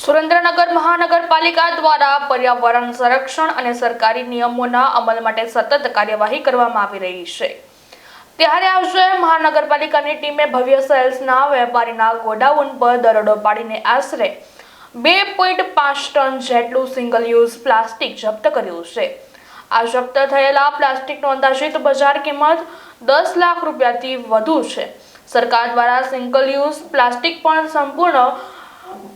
સુરેન્દ્રનગર મહાનગરપાલિકા દ્વારા પર્યાવરણ સંરક્ષણ અને સરકારી નિયમોના અમલ માટે સતત કાર્યવાહી કરવામાં આવી રહી છે. ત્યારે આજે મહાનગરપાલિકાની ટીમે ભવ્ય સેલ્સના વેપારીના ગોડાઉન પર દરોડો પાડીને આશરે બે પોઈન્ટ પાંચ ટન જેટલું સિંગલ યુઝ પ્લાસ્ટિક જપ્ત કર્યું છે. આ જપ્ત થયેલા પ્લાસ્ટિકનો અંદાજિત બજાર કિંમત દસ લાખ રૂપિયાથી વધુ છે. સરકાર દ્વારા સિંગલ યુઝ પ્લાસ્ટિક પણ સંપૂર્ણ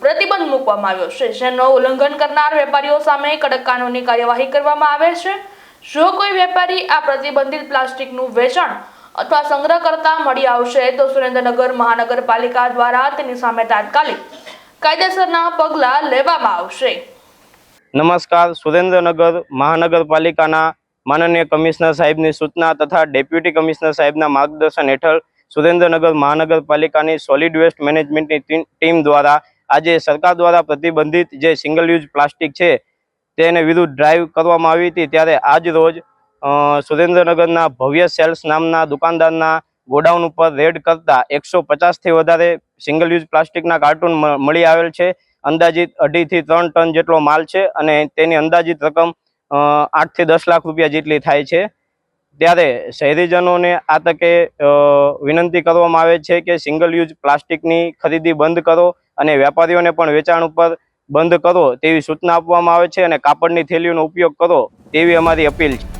પ્રતિબંધ મૂકવામાં આવ્યો છે. જેનો ઉલ્લંઘન કરનાર વેપારીઓ સામે કડક કાનૂની કાર્યવાહી કરવામાં આવે છે. જો કોઈ વેપારી આ પ્રતિબંધિત પ્લાસ્ટિકનું વેચાણ અથવા સંગ્રહ કરતા મળી આવશે, તો સુરેન્દ્રનગર મહાનગરપાલિકા દ્વારા તેની સામે તાત્કાલિક કાયદેસરના પગલાં લેવામાં આવશે. નમસ્કાર. સુરેન્દ્રનગર મહાનગરપાલિકાના માનનીય કમિશનર સાહેબની સૂચના તથા ડેપ્યુટી કમિશનર સાહેબના માર્ગદર્શન હેઠળ સુરેન્દ્રનગર મહાનગરપાલિકાની સોલિડ વેસ્ટ મેનેજમેન્ટની ટીમ દ્વારા આજે સરકાર દ્વારા પ્રતિબંધિત જે સિંગલ યુઝ પ્લાસ્ટિક છે, તેને વિરુદ્ધ ડ્રાઈવ કરવામાં આવી હતી. ત્યારે આજ રોજ સુરેન્દ્રનગરના ભવ્ય સેલ્સ નામના દુકાનદારના ગોડાઉન ઉપર રેડ કરતા એકસો પચાસથી વધારે સિંગલ યુઝ પ્લાસ્ટિકના કાર્ટૂન મળી આવેલ છે. અંદાજિત અઢીથી ત્રણ ટન જેટલો માલ છે અને તેની અંદાજિત રકમ આઠથી દસ લાખ રૂપિયા જેટલી થાય છે. ત્યારે શહેરીજનોને આ તકે વિનંતી કરવામાં આવે છે કે સિંગલ યુઝ પ્લાસ્ટિકની ખરીદી બંધ કરો અને વેપારીઓને પણ વેચાણ ઉપર બંધ કરો તેવી સૂચના આપવામાં આવે છે અને કાપડની થેલીઓનો ઉપયોગ કરો તેવી અમારી અપીલ છે.